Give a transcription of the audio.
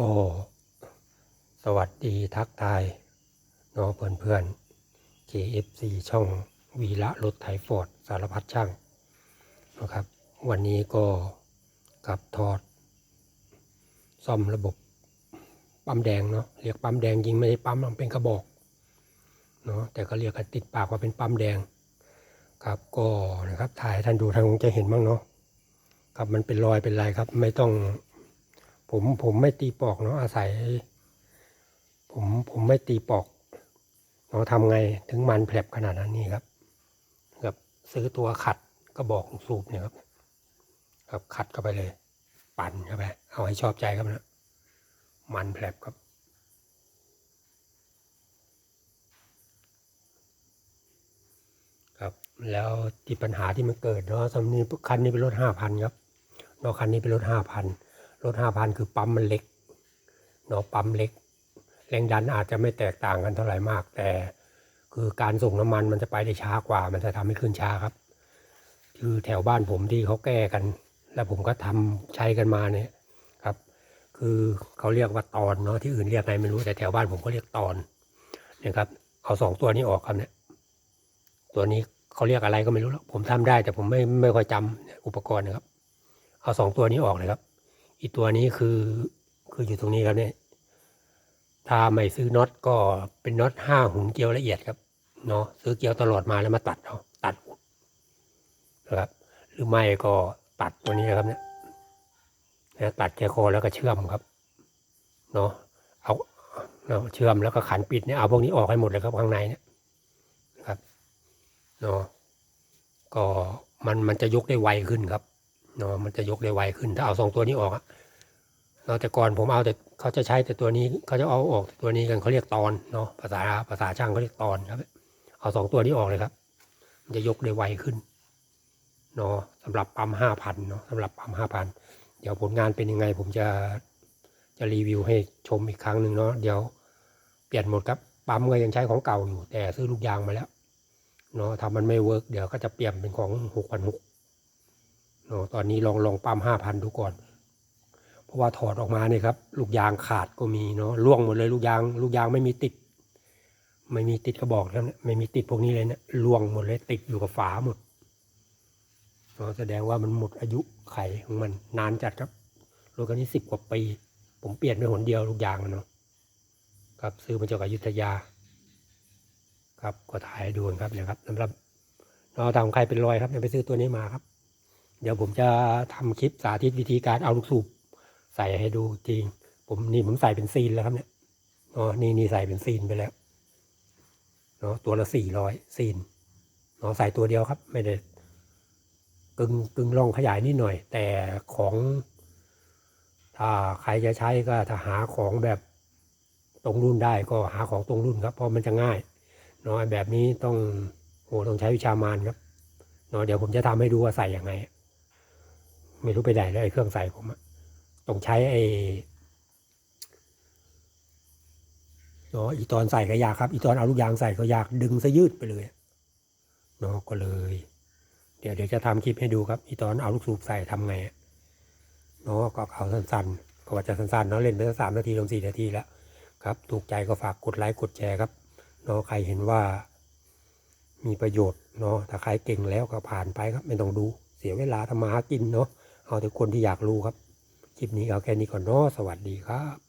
ก็สวัสดีทักทายน้องเพื่อนเพื่อน KFC ช่องวีระรถไถฟอร์ดสารพัดช่างนะครับ วันนี้ก็กับถอด ซ่อมระบบปั๊มแดงเนาะเรียกปั๊มแดงจริงไม่ใช่ปั๊มมันเป็นกระบอกเนาะแต่ก็เรียกกันติดปากว่าเป็นปั๊มแดง ครับก็นะครับถ่ายท่านดูทางคงจะเห็นบ้างเนาะครับมันเป็นรอยเป็นไรครับ ไม่ต้อง ผมผมไม่ตีปอกเนาะอาศัย ผมผมไม่ตีปอกเนาะทำไงถึงมันแผลบขนาดนั้นนี่ครับครับซื้อตัวขัดกระบอกสูบเนี่ยครับ ครับขัดเข้าไปเลย ปั่นเข้าไปเอาให้ชอบใจครับนะมันแผลบครับครับแล้วที่ปัญหาที่มันเกิดเนาะสำนีคันนี้เป็นรถห้าพันครับเนาะคันนี้เป็นรถห้าพัน รถห้าพันคือปั๊มมันเล็กเนาะปั๊มเล็ก แรงดันอาจจะไม่แตกต่างกันเท่าไหร่มาก แต่คือการส่งน้ำมันมันจะไปได้ช้ากว่า มันจะทำให้ขึ้นช้าครับ คือแถวบ้านผมที่เขาแก้กัน แล้วผมก็ทำใช้กันมาเนี่ยครับ คือเขาเรียกว่าตอนเนาะที่อื่นเรียกไงไม่รู้แต่แถวบ้านผมก็เรียกตอนเนี่ยครับเอาสองตัวนี้ออกครับเนี่ยตัวนี้เขาเรียกอะไรก็ไม่รู้แล้วผมทำได้แต่ผมไม่ไม่ค่อยจำเนี่ยอุปกรณ์นะครับ เอาสองตัวนี้ออกเลยครับ อีกตัวนี้คือคืออยู่ตรงนี้ครับเนี่ยถ้าไม่ซื้อน็อตก็เป็นน็อตห้าหุ่นเกลียวละเอียดครับเนาะซื้อเกลียวตลอดมาแล้วมาตัดเอาตัดนะครับ หรือไม่ก็ตัดตัวนี้นะครับเนี่ยนะตัดแค่คอแล้วก็เชื่อมครับเนาะเอาเอาเชื่อมแล้วก็ขันปิดเนี่ยเอาพวกนี้ออกให้หมดเลยครับข้างในเนี่ยนะครับเนาะก็มันมันจะยกได้ไวขึ้นครับ เนาะมันจะยกได้ไวขึ้น ถ้าเอาสองตัวนี้ออกอะเนาะแต่ก่อนผมเอาแต่เขาจะใช้แต่ตัวนี้เขาจะเอาออกแต่ตัวนี้กันเขาเรียกตอนเนาะภาษาภาษาช่างเขาเรียกตอนครับ เอาสองตัวนี้ออกเลยครับ มันจะยกได้ไวขึ้นเนาะสำหรับปั๊มห้าพันเนาะสำหรับปั๊มห้าพันเดี๋ยวผลงานเป็นยังไง ผมจะจะรีวิวให้ชมอีกครั้งหนึ่งเนาะเดี๋ยวเปลี่ยนหมดครับปั๊มก็ยังใช้ของเก่าอยู่ แต่ซื้อลูกยางมาแล้วเนาะถ้ามันไม่เวิร์กเดี๋ยวก็จะเปลี่ยนเป็นของหกพันหก ตอนนี้ลองลองปั๊มห้าพันดูก่อน เพราะว่าถอดออกมาเนี่ยครับ ลูกยางขาดก็มีเนาะร่วงหมดเลยลูกยาง ลูกยางไม่มีติด ไม่มีติดกระบอกแล้วเนี่ยไม่มีติดพวกนี้เลยเนี่ยร่วงหมดเลยติดอยู่กับฝาหมดเนาะแสดงว่ามันหมดอายุไขของมันนานจัดครับรถคันนี้สิบกว่าปี ผมเปลี่ยนไปหนเดียวลูกยางมันเนาะครับซื้อมาจากอยุธยา ครับก็ถ่ายดูนครับเนี่ยครับสำหรับเนาะทางใครเป็นรอยครับเนี่ยไปซื้อตัวนี้มาครับ เดี๋ยวผมจะทำคลิปสาธิตวิธีการเอาลูกสูบใส่ให้ดูจริง ผมนี่ผมใส่เป็นซีนแล้วครับเนี่ยอ๋อนี่นี่ใส่เป็นซีนไปแล้วเนาะตัวละสี่ร้อยซีนเนาะใส่ตัวเดียวครับ ไม่ได้กึ่งกึ่งลองขยายนิดหน่อย แต่ของถ้าใครจะใช้ก็ถ้าหาของแบบตรงรุ่นได้ก็หาของตรงรุ่นครับเพราะมันจะง่ายเนาะแบบนี้ต้องโหต้องใช้วิชามานครับเนาะเดี๋ยวผมจะทำให้ดูว่าใส่ยังไง ไม่รู้ไปไหนแล้วไอ้เครื่องใส่ผมอะต้องใช้ไอ้เนาะอีตอนใส่ก็ยากครับ อีตอนเอาลูกยางใส่ก็ยากดึงซะยืดไปเลยเนาะก็เลย เดี๋ยวเดี๋ยวจะทำคลิปให้ดูครับ อีตอนเอาลูกสูบใส่ทำไงเนาะก็เอาสั้นๆก็ว่าจะสั้นๆเนาะเล่นไปสักสามนาทีลงสี่นาทีแล้วครับถูกใจก็ฝากกดไลค์กดแชร์ครับเนาะใครเห็นว่ามีประโยชน์เนาะถ้าใครเก่งแล้วก็ผ่านไปครับ ไม่ต้องดูเสียเวลาทำมาหากินเนาะ เอาแต่คนที่อยากรู้ครับ คลิปนี้เอาแค่นี้ก่อนเนาะสวัสดีครับ